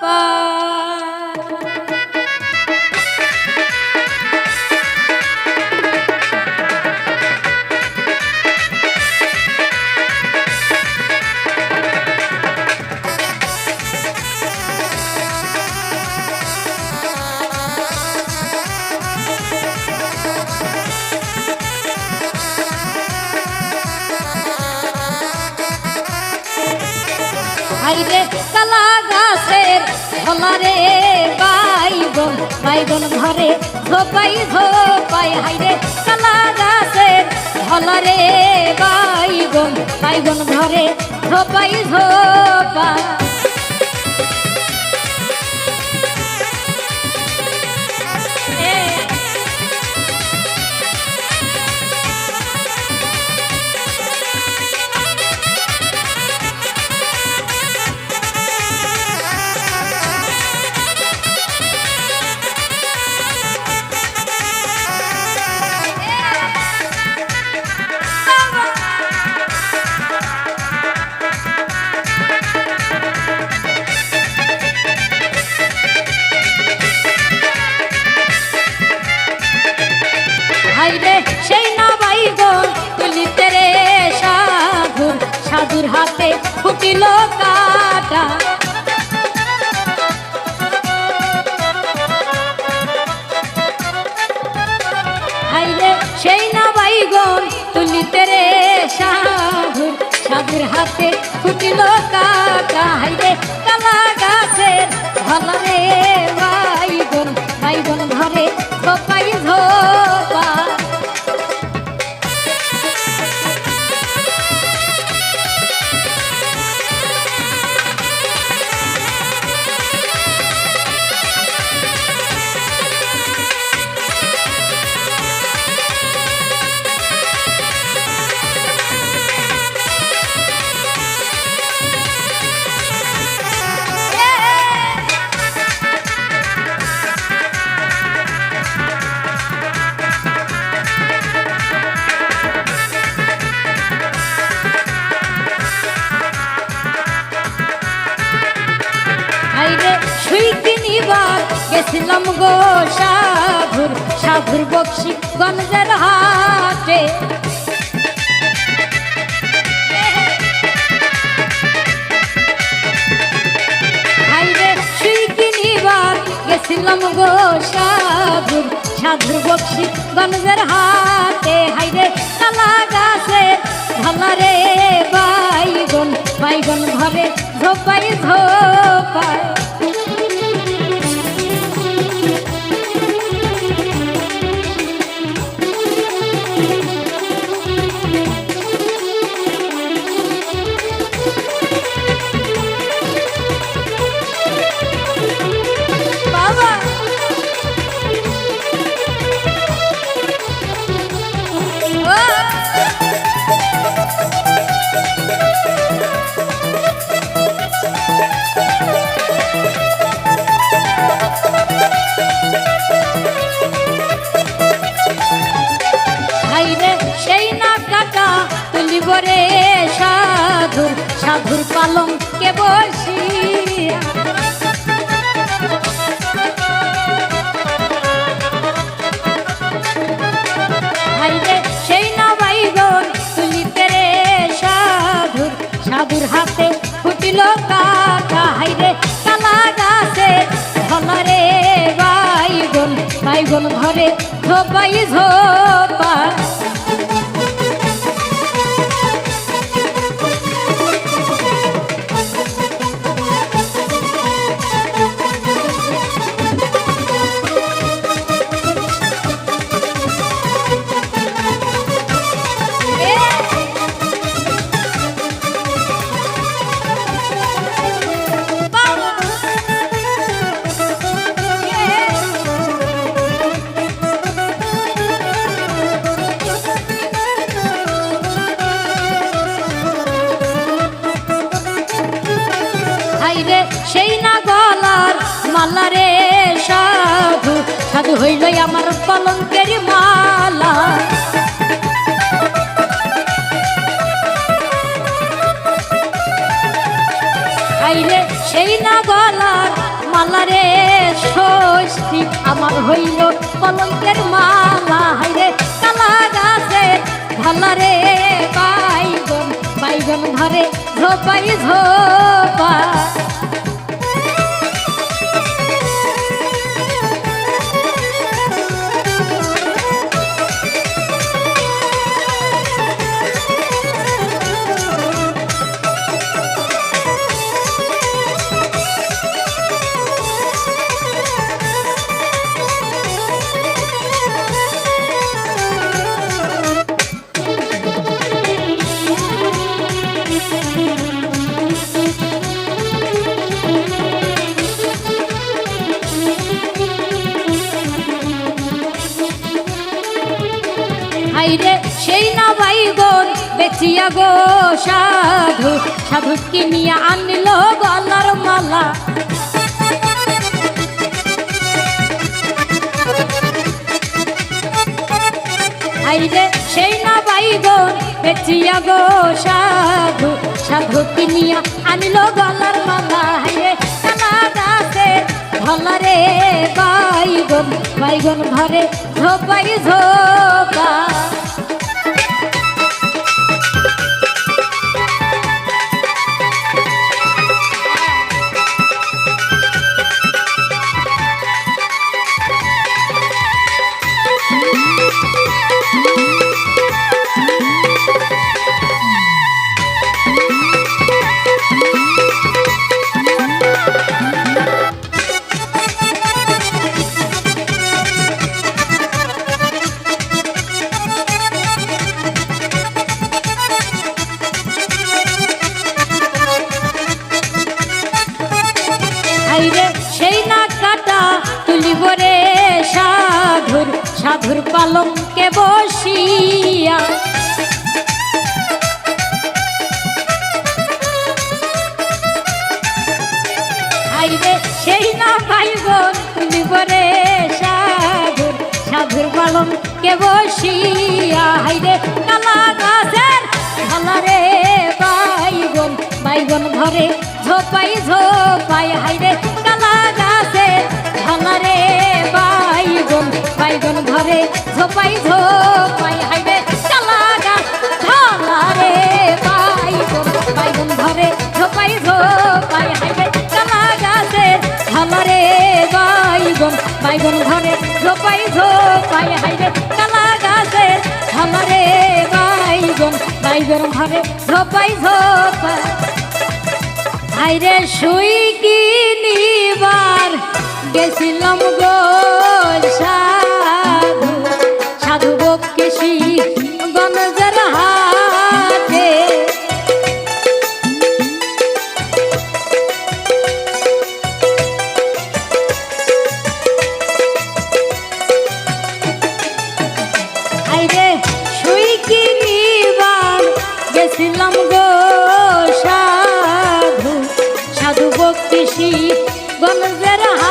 Bye. হাইরে কালা গাছের ধলারে বাইগন বাইগন ঘরে ধোপাই ধোপাই হাইরে কালা গাছের ধলারে বাইগন বাইগন ঘরে ধোপাই ধোপাই ফুটিল কাটা হাইরে সেই না বাইগন তুলিতে রে সাধুর সাধুর হাতে ফুটিল কাটা হাইরে কালা গাছের নিবার গেছিলাম গো সাধুর সাধুর বক্সি গঞ্জের হাটে গেছিলাম গো সাধুর সাধুর বক্সি গঞ্জের হাটে হাইরে কালা গাছে ভালারে বাইগন বাইগন ঘরে ধোপাই ধোপাই সাধুর সাধুর পালং কে রে সাধুর। সাধুর হাতে ফুটিল কাটা কালা গাছে ধলারে বাইগন বাইগন ঘরে ধোপাই ধোপা রে সেই না গলার মালা রে সাধু সাধু হইল আমার কলঙ্কের মালা। রে সেই না গলার মালা রে স্বস্তি আমার হইল কলঙ্কের মালা। হাইরে কালা গাছে ভালা পাই বাইগন ধরে ঝোপাই ঝোপা। হাইরে সেই না বাইগন বেচিয়া গো সাধু। সাধু কিনিয়া আনলো গলার মালা। হাইরে সেই না বাইগন বেচিয়া গো সাধু। সাধু কিনিয়া আনলো গলার মালা। হাইরে কালা গাছে ভলারে বাইগন বাইগন ধরে ঝোপাই ঝোপা পালঙ্কে বসিয়া। হাইরে সেই না পাইব তুলিব রে সাধুর সাধুর পালঙ্কে বসিয়া। হাইরে কালা গাছের ভালা রে বাইগন বাইগন ঘরে ঝোপাই ঝোপাই। হাইরে কালা গাছে ভালা রে বাইগন বাইগন ঘরে ঝোপাই ঝোপাই, হাইরে কালা গাছ ভালা রে বাইগন বাইগন ঘরে ঝোপাই ঝোপাই, হাইরে কালা গাছে ভালা রে বাইগন বাইগন ঘরে ঝোপাই ঝোপাই, হাইরে কালা গাছে ভালা রে বাইগন বাইগন ঘরে ঝোপাই ঝোপাই। আইরে শুই কি নিবার গেছিলাম গো সাধু সাধু বকেশি শুই কি নিবার গেছিলাম গো সাধু সাধু বক্তিসি গঞ্জের হাতে।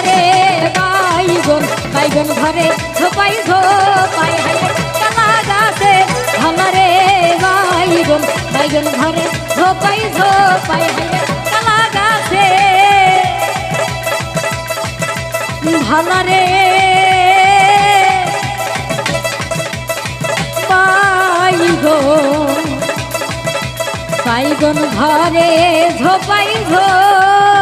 ভালা রে বাইগন বাইগন ধরে ঝোপাই ঝোপাই হাইরে কালা গাছে ভালা রে বাইগন বাইগন ধরে ঝোপাই ঝোপাই হাইরে কালা গাছে। ভালা রে বাইগন ঘরে ঝোপাই ঝোপাই